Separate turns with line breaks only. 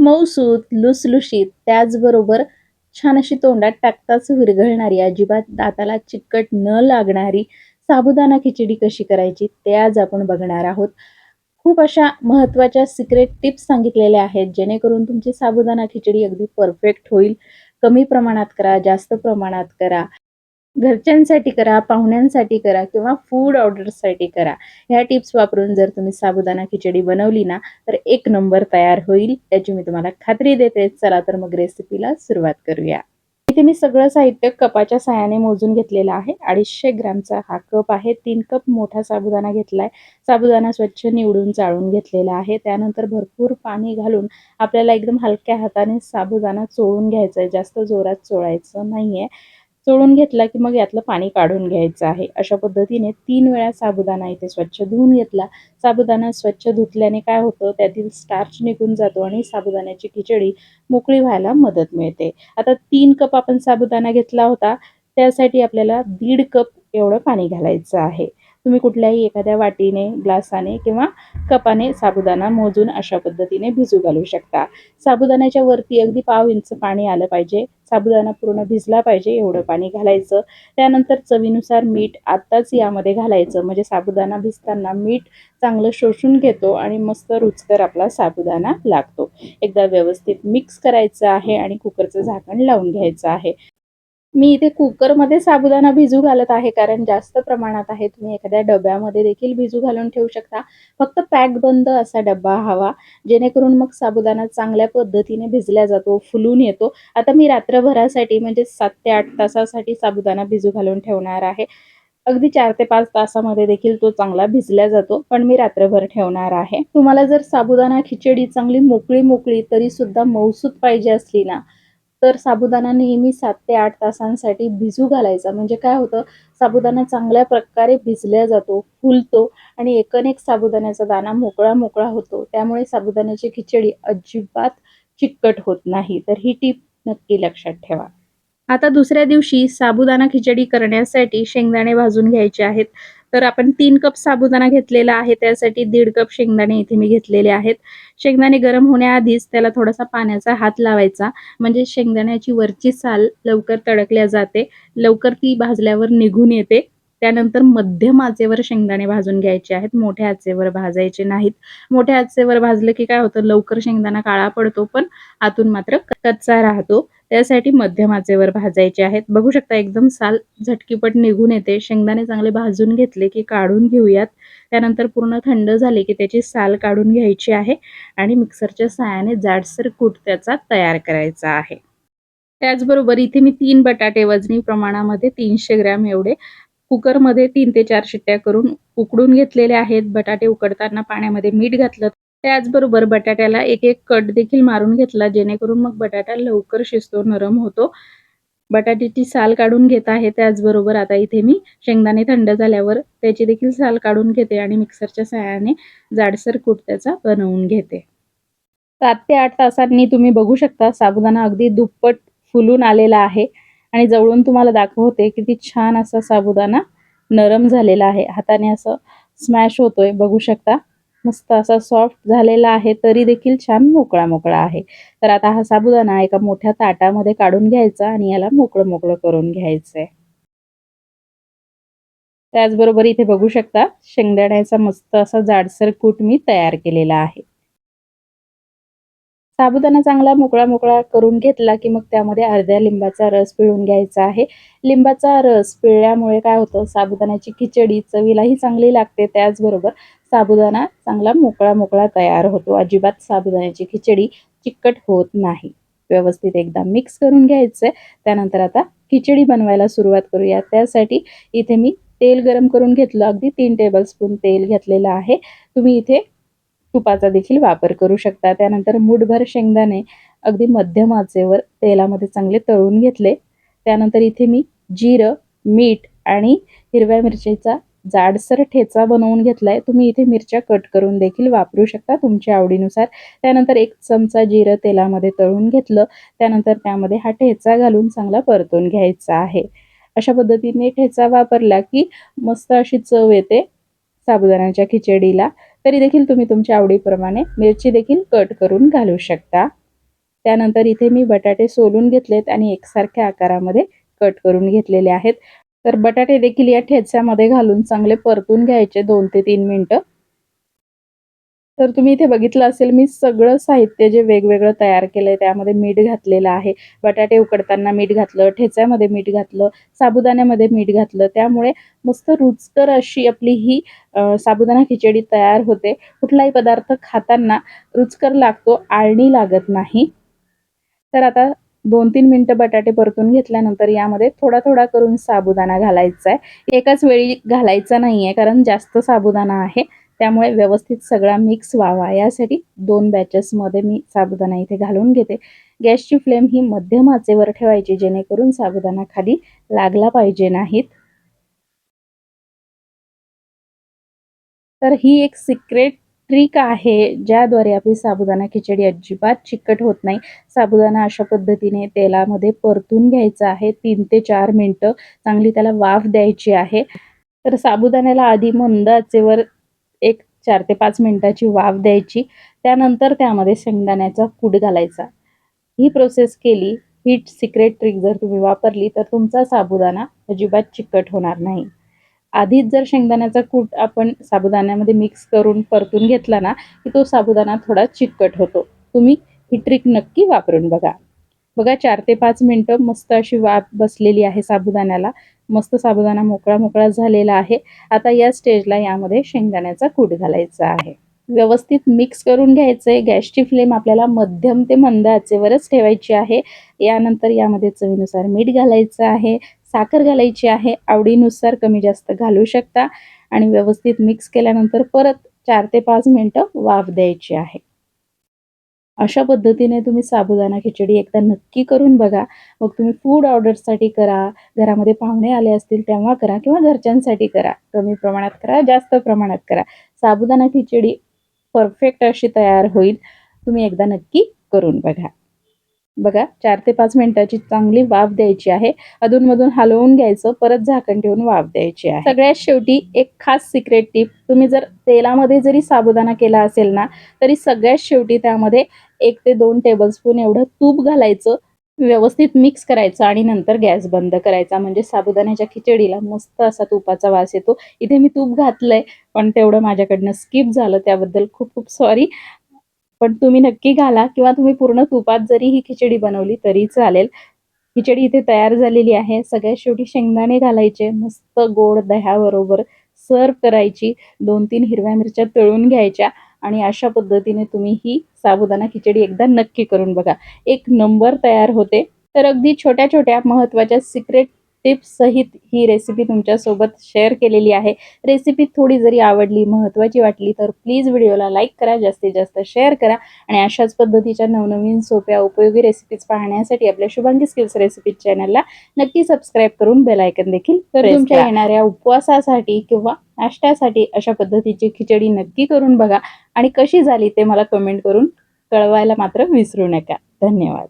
मऊसूत लुसलुशीत त्याचबरोबर छान अशी तोंडात टाकताच विरघळणारी अजिबात दाताला चिकट न लागणारी साबुदाणा खिचडी कशी करायची ते आज आपण बघणार आहोत. खूप अशा महत्त्वाच्या सिक्रेट टिप्स सांगितलेल्या आहेत जेणेकरून तुमची साबुदाणा खिचडी अगदी परफेक्ट होईल. कमी प्रमाणात करा जास्त प्रमाणात करा. घरच्यांसाठी करा पाहुण्यांसाठी करा किंवा फूड ऑर्डरसाठी करा. ह्या टिप्स वापरून जर तुम्ही साबुदाणा खिचडी बनवली ना तर एक नंबर तयार होईल. याची मी तुम्हाला खात्री देते. चला तर मग रेसिपीला सुरुवात करूया. इथे मी सगळं साहित्य कपाच्या साह्याने मोजून घेतलेलं आहे. अडीचशे ग्रॅमचा हा कप आहे. तीन कप मोठा साबुदाणा घेतलाय. साबुदाणा स्वच्छ निवडून चाळून घेतलेला आहे. त्यानंतर भरपूर पाणी घालून आपल्याला एकदम हलक्या हाताने साबुदाणा चोळून घ्यायचा आहे जास्त जोरात चोळायचं नाहीये. चोळून घेतला की मग यातलं पाणी काढून घ्यायचं आहे. अशा पद्धतीने तीन वेळा साबुदाणा इथे स्वच्छ धुवून घेतला. साबुदाणा स्वच्छ धुतल्याने काय होतं? त्यातील स्टार्च निघून जातो आणि साबुदाण्याची खिचडी मोकळी व्हायला मदत मिळते. आता तीन कप आपण साबुदाणा घेतला होता. त्यासाठी आपल्याला दीड कप एवढं पाणी घालायचं आहे. तुम्ही कुठल्याही एखाद्या वाटीने ग्लासाने किंवा कपाने साबुदाणा मोजून अशा पद्धतीने भिजू घालू शकता. साबुदाण्याच्या वरती अगदी पाव इंच पाणी आलं पाहिजे. साबुदाणा पूर्ण भिजला पाहिजे एवढं पाणी घालायचं. त्यानंतर चवीनुसार मीठ आत्ताच यामध्ये घालायचं. म्हणजे साबुदाणा भिजताना मीठ चांगलं शोषून घेतो आणि मस्त रुचकर आपला साबुदाणा लागतो. एकदा व्यवस्थित मिक्स करायचं आहे आणि कुकरचं झाकण लावून घ्यायचं आहे. मी इथे कुकरमध्ये साबुदाणा भिजू घालत आहे कारण जास्त प्रमाणात आहे. तुम्ही एखाद्या डब्यामध्ये देखील भिजू घालून ठेवू शकता. फक्त पॅक बंद असा डब्बा हवा जेणेकरून मग साबुदाणा चांगल्या पद्धतीने भिजला जातो फुलून येतो. आता मी रात्रभरासाठी म्हणजे सात ते आठ तासासाठी साबुदाणा भिजू घालून ठेवणार आहे. अगदी चार ते पाच तासामध्ये देखील तो चांगला भिजला जातो पण मी रात्रभर ठेवणार आहे. तुम्हाला जर साबुदाणा खिचडी चांगली मोकळी मोकळी तरी सुद्धा मौसूद पाहिजे असली ना तर साबुदाणा नेहमी सात ते आठ तासांसाठी भिजू घालायचा. म्हणजे काय होतं साबुदाणा चांगल्या प्रकारे भिजल्या जातो फुलतो आणि एकनेक साबुदाण्याचा दाणा मोकळा मोकळा होतो. त्यामुळे साबुदाण्याची खिचडी अजिबात चिकट होत नाही. तर ही टीप नक्की लक्षात ठेवा. आता दुसऱ्या दिवशी साबुदाणा खिचडी करण्यासाठी शेंगदाणे भाजून घ्यायचे आहेत. तर आपण तीन कप साबुदाणा घेतलेला आहे त्यासाठी दीड कप शेंगदाणे इथे मी घेतलेले आहेत. शेंगदाणे गरम होण्याआधीच त्याला थोडासा पाण्याचा हात लावायचा. म्हणजे शेंगदाण्याची वरची साल लवकर तडकल्या जाते लवकर ती भाजल्यावर निघून येते. त्यानंतर मध्यम आचेवर शेंगदाणे भाजून घ्यायचे आहेत मोठ्या आचेवर भाजायचे नाहीत. मोठ्या आचेवर भाजलं की काय होतं लवकर शेंगदाणा काळा पडतो पण आतून मात्र कच्चा राहतो. त्यासाठी मध्यम आचेवर भाजायचे आहेत. बघू शकता एकदम साल झटकीपट निघून येते. शेंगदाणे चांगले भाजून घेतले की काढून घेऊयात. त्यानंतर पूर्ण थंड झाले की त्याची साल काढून घ्यायची आहे आणि मिक्सरच्या सहाय्याने जाडसर कूट त्याचा तयार करायचा आहे. त्याचबरोबर इथे मी तीन बटाटे वजनी प्रमाणामध्ये तीनशे ग्रॅम एवढे कुकरमध्ये तीन ते चार शिट्ट्या करून उकडून घेतलेले आहेत. बटाटे उकडताना पाण्यामध्ये मीठ घातलं त्याचबरोबर बटाट्याला एक एक कट देखील मारून घेतला जेणेकरून मग बटाटा लवकर शिजतो नरम होतो. बटाट्याची साल काढून घेत आहे त्याचबरोबर आता इथे मी शेंगदाणे थंड झाल्यावर त्याची देखील साल काढून घेते आणि मिक्सरच्या सहाय्याने जाडसर कूट त्याचा बनवून घेते. सात ते आठ तासांनी तुम्ही बघू शकता साबुदाणा अगदी दुप्पट फुलून आलेला आहे आणि जवळून तुम्हाला दाखवते किती छान असा साबुदाणा नरम झालेला आहे. हाताने असं स्मॅश होतोय बघू शकता. मस्त असा सॉफ्ट झालेला आहे तरी देखील छान मोकळा मोकळा आहे. तर आता हा साबुदाणा एका मोठ्या ताटामध्ये काढून घ्यायचा आणि याला मोकळं मोकळं करून घ्यायचंय. त्याचबरोबर इथे बघू शकता शेंगदाण्याचा मस्त असा जाडसर कूट मी तयार केलेला आहे. साबुदाणा चांगला मोकळा मोकळा करून घेतला की मग त्यामध्ये अर्ध्या लिंबाचा रस पिळून घ्यायचा आहे. लिंबाचा रस पिळल्यामुळे काय होतं? साबुदाण्याची खिचडी चवीलाही चांगली लागते त्याचबरोबर साबुदाणा चांगला मोकळा मोकळा तयार होतो. अजिबात साबुदाण्याची खिचडी चिकट होत नाही. व्यवस्थित एकदा मिक्स करून घ्यायचंय. त्यानंतर आता खिचडी बनवायला सुरुवात करूया. त्यासाठी इथे मी तेल गरम करून घेतलं. अगदी तीन टेबलस्पून तेल घेतलेलं आहे. तुम्ही इथे तुपाचा देखील वापर करू शकता. त्यानंतर मुठभर शेंगदाणे अगदी मध्यम आचेवर तेलामध्ये चांगले तळून घेतले. त्यानंतर इथे मी जिरं मीठ आणि हिरव्या मिरचीचा जाडसर ठेचा बनवून घेतलाय. तुम्ही इथे मिरच्या कट करून देखील वापरू शकता तुमच्या आवडीनुसार. त्यानंतर एक चमचा जिरं तेलामध्ये तळून घेतलं. त्यानंतर त्यामध्ये हा ठेचा घालून चांगला परतून घ्यायचा आहे. अशा पद्धतीने ठेचा वापरला की मस्त अशी चव येते साबुदाण्याच्या खिचडीला. तरी देखील तुम्ही तुमच्या आवडीप्रमाणे मिरची देखील कट करून घालू शकता. त्यानंतर इथे मी बटाटे सोलून घेतलेत आणि एकसारख्या आकारामध्ये कट करून घेतलेले आहेत. तर बटाटे देखील या ठेच्यामध्ये घालून चांगले परतून घ्यायचे दोन ते तीन मिनटं. तर तुम्ही इथे बघितलं असेल मी सगळं साहित्य जे वेगवेगळं तयार केलंय त्यामध्ये मीठ घातलेलं आहे. बटाटे उकडताना मीठ घातलं ठेच्यामध्ये मीठ घातलं साबुदाण्यामध्ये मीठ घातलं. त्यामुळे मस्त रुचकर अशी आपली ही साबुदाणा खिचडी तयार होते. कुठलाही पदार्थ खाताना रुचकर लागतो आळणी लागत नाही. तर आता दोन तीन मिनटं बटाटे परतून घेतल्यानंतर यामध्ये थोडा थोडा करून साबुदाणा घालायचा आहे. एकाच वेळी घालायचा नाही आहे कारण जास्त साबुदाणा आहे. त्यामुळे व्यवस्थित सगळा मिक्स व्हावा. यासाठी दोन बॅचेसमध्ये मी साबुदाणा इथे घालून घेते. गॅसची फ्लेम ही मध्यम आचेवर ठेवायची जेणेकरून साबुदाणा खाली लागला पाहिजे नाहीत. तर ही एक सिक्रेट ट्रिक आहे ज्याद्वारे आपली साबुदाणा खिचडी अजिबात चिकट होत नाही. साबुदाणा अशा पद्धतीने तेलामध्ये परतून घ्यायचा आहे. तीन ते चार मिनटं चांगली त्याला वाफ द्यायची आहे. तर साबुदाण्याला आधी मंद आचेवर एक चार ते पाच मिनिटाची वाफ द्यायची. त्यानंतर त्यामध्ये शेंगदाण्याचा कूट घालायचा. ही प्रोसेस केली. ही सिक्रेट ट्रिक जर तुम्ही वापरली तर तुमचा साबुदाणा अजिबात चिकट होणार नाही. आधीच जर शेंगदाण्याचा कूट आपण साबुदाण्यामध्ये मिक्स करून परतून घेतला ना की तो साबुदाणा थोडा चिकट होतो. तुम्ही ही ट्रिक नक्की वापरून बघा. बघा चार ते पाच मिनटं मस्त अशी वाफ बसलेली आहे साबुदाण्याला. मस्त साबुदाणा मोकळा मोकळा झालेला आहे. आता या स्टेजला यामध्ये शेंगदाण्याचा कूट घालायचा आहे. व्यवस्थित मिक्स करून घ्यायचंय. गॅसची फ्लेम आपल्याला मध्यम ते मंद आचेवरच ठेवायची आहे. यानंतर यामध्ये चवीनुसार मीठ घालायचं आहे. साखर घालायची आहे. आवडीनुसार कमी जास्त घालू शकता. आणि व्यवस्थित मिक्स केल्यानंतर परत चार ते पाच मिनटं वाफ द्यायची आहे. अशा पद्धतीने तुम्ही साबुदाणा खिचडी एकदा नक्की करून बघा. मग तुम्ही फूड ऑर्डरसाठी करा घरामध्ये पाहुणे आले असतील तेव्हा करा किंवा घरच्यांसाठी करा. कमी प्रमाणात करा जास्त प्रमाणात करा. साबुदाणा खिचडी परफेक्ट अशी तयार होईल. तुम्ही एकदा नक्की करून बघा. बघा चार ते पाच मिनिटाची चांगली वाफ द्यायची आहे. अधूनमधून हलवून घ्यायचं परत झाकण ठेवून वाफ द्यायची आहे. सगळ्यात शेवटी एक खास सिक्रेट टिप तुम्ही जर तेलामध्ये जरी साबुदाणा केला असेल ना तरी सगळ्यात शेवटी त्यामध्ये एक ते दोन टेबलस्पून एवढं तूप घालायचं व्यवस्थित मिक्स करायचं आणि नंतर गॅस बंद करायचा. म्हणजे साबुदाण्याच्या खिचडीला मस्त असा तुपाचा वास येतो. इथे मी तूप घातलंय पण तेवढं माझ्याकडनं स्किप झालं. त्याबद्दल खूप खूप सॉरी पण तुम्ही नक्की घाला किंवा तुम्ही पूर्ण तुपात जरी ही खिचडी बनवली तरी चालेल. खिचडी इथे तयार झालेली आहे. सगळ्यात शेवटी शेंगदाणे घालायचे. मस्त गोड दह्याबरोबर सर्व करायची. दोन तीन हिरव्या मिरच्या तळून घ्यायच्या आणि अशा पद्धतीने तुम्ही ही साबुदाणा खिचडी एकदा नक्की करून बघा. एक नंबर तयार होते. तर अगदी छोट्या छोट्या महत्त्वाच्या सिक्रेट टिप्स सहित ही रेसिपी तुमच्यासोबत शेअर केलेली आहे. रेसिपी थोडी जरी आवडली महत्त्वाची वाटली तर प्लीज व्हिडिओला लाईक करा जास्तीत जास्त शेअर करा आणि अशाच पद्धतीच्या नवनवीन सोप्या उपयोगी रेसिपीज पाहण्यासाठी आपल्या शुभांगी स्किल्स रेसिपीज चॅनलला नक्की सबस्क्राईब करून बेलायकन देखील तर तुमच्या येणाऱ्या उपवासासाठी किंवा नाश्त्यासाठी अशा पद्धतीची खिचडी नक्की करून बघा आणि कशी झाली ते मला कमेंट करून कळवायला मात्र विसरू नका. धन्यवाद.